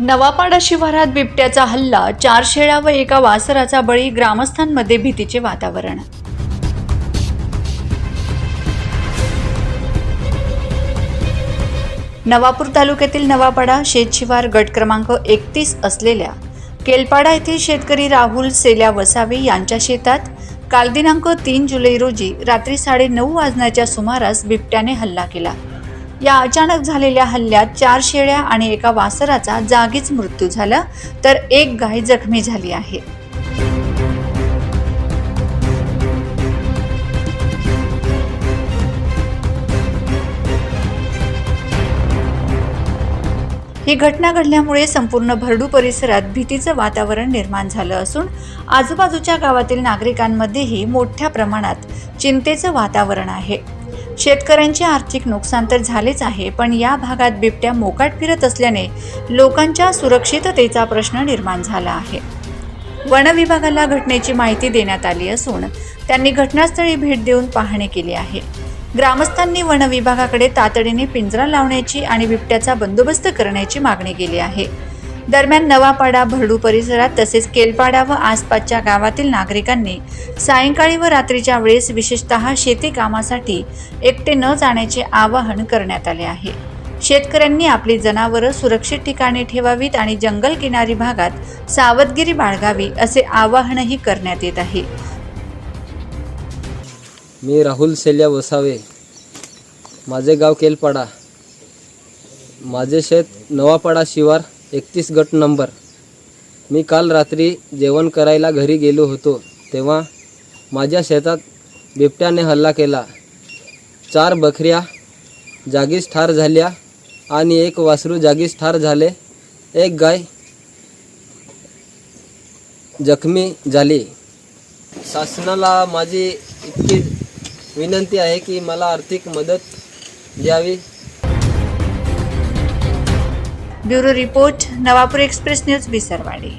नवापाडा शिवारात बिबट्याचा हल्ला चार शेळ्या व एका वासराचा बळी ग्रामस्थांमध्ये भीतीचे वातावरण. नवापूर तालुक्यातील नवापाडा शेतशिवार गट क्रमांक एकतीस असलेल्या केलपाडा येथील शेतकरी राहुल सेल्या वसावे यांच्या शेतात काल दिनांक तीन जुलै रोजी रात्री साडेनऊ वाजण्याच्या सुमारास बिबट्याने हल्ला केला. या अचानक झालेल्या हल्ल्यात चार शेळ्या आणि एका वासराचा जागीच मृत्यू झाला तर एक गाय जखमी झाली आहे. ही घटना घडल्यामुळे संपूर्ण भरडू परिसरात भीतीचं वातावरण निर्माण झालं असून आजूबाजूच्या गावातील नागरिकांमध्येही मोठ्या प्रमाणात चिंतेचं वातावरण आहे. शेतकऱ्यांचे आर्थिक नुकसान तर झालेच आहे पण या भागात बिबट्या मोकाट फिरत असल्याने लोकांच्या सुरक्षिततेचा प्रश्न निर्माण झाला आहे. वन विभागाला घटनेची माहिती देण्यात आली असून त्यांनी घटनास्थळी भेट देऊन पाहणी केली आहे. ग्रामस्थांनी वन विभागाकडे तातडीने पिंजरा लावण्याची आणि बिबट्याचा बंदोबस्त करण्याची मागणी केली आहे. दरम्यान नवापाडा भरडू परिसरात तसेच केलपाडा व आसपासच्या गावातील नागरिकांनी सायंकाळी व रात्रीच्या वेळेस विशेषतः शेती कामासाठी एकटे न जाण्याचे आवाहन करण्यात आले आहे. शेतकऱ्यांनी आपली जनावरं सुरक्षित ठिकाणी ठेवावीत आणि जंगल किनारी भागात सावधगिरी बाळगावी असे आवाहनही करण्यात येत आहे. मी राहुल सेल्या वसावे. माझे गाव केलपाडा. माझे शेत नवापाडा शिवार एकतीस गट नंबर. मी काल रात्री जेवण करायला घरी गेलो होतो तेव्हा माझ्या शेतात बिबट्याने हल्ला केला. चार बकऱ्या जागीच ठार झाल्या आणि एक वासरू जागीच ठार झाले. एक गाय जखमी झाली. शासनाला माझी इतकी विनंती आहे की मला आर्थिक मदत द्यावी. Bureau report Navapur express news Visarwadi.